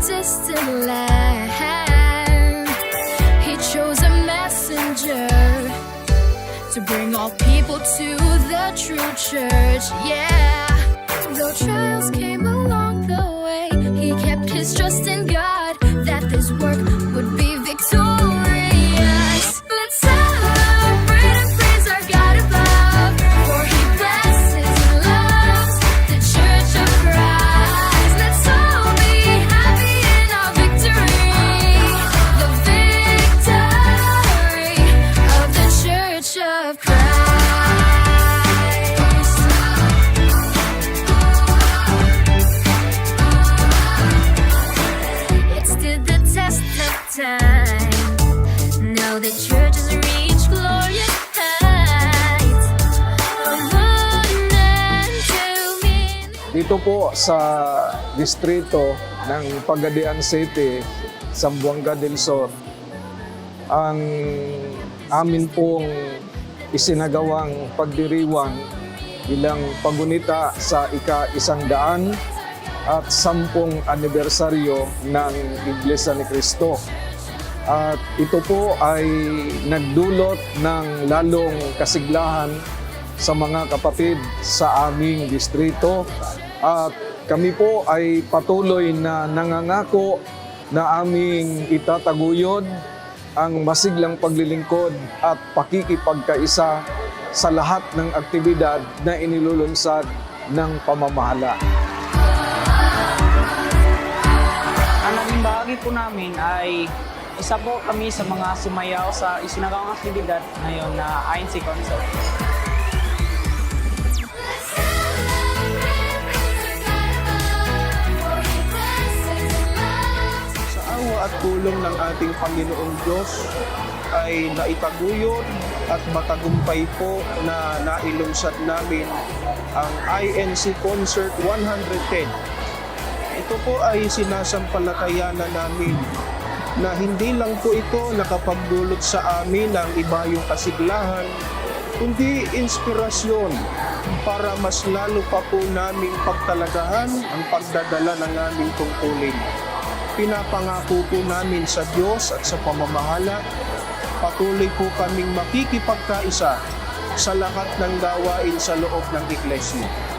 distant land. He chose a messenger to bring all people to the true church. Yeah, though trials came along the way, he kept his trust in God that this work would. Dito po sa distrito ng Pagadian City, Zamboanga del Sur, ang amin pong isinagawang pagdiriwang bilang pagunita sa ika-isang daan at sampung anibersaryo ng Iglesia ni Cristo. At ito po ay nagdulot ng lalong kasiglahan sa mga kapatid sa aming distrito at kami po ay patuloy na nangangako na aming itataguyod ang masiglang paglilingkod at pakikipagkaisa sa lahat ng aktibidad na inilulunsad ng pamamahala. Ang naging bahagi po namin ay isa po kami sa mga sumayaw sa isinagawang aktibidad ngayon na INC concert. At tulong ng ating Panginoong Diyos ay naitaguyod at matagumpay po na nailungsad namin ang INC Concert 110. Ito po ay sinasampalatayanan namin na hindi lang po ito nakapagdulot sa amin ng ibayong kasiglahan, kundi inspirasyon para mas lalo pa po naming pagtalagahan ang pagdadala ng aming tungkulin. Pinapangako po namin sa Diyos at sa pamamahala, patuloy po kaming makikipagkaisa sa lahat ng gawain sa loob ng Iglesia.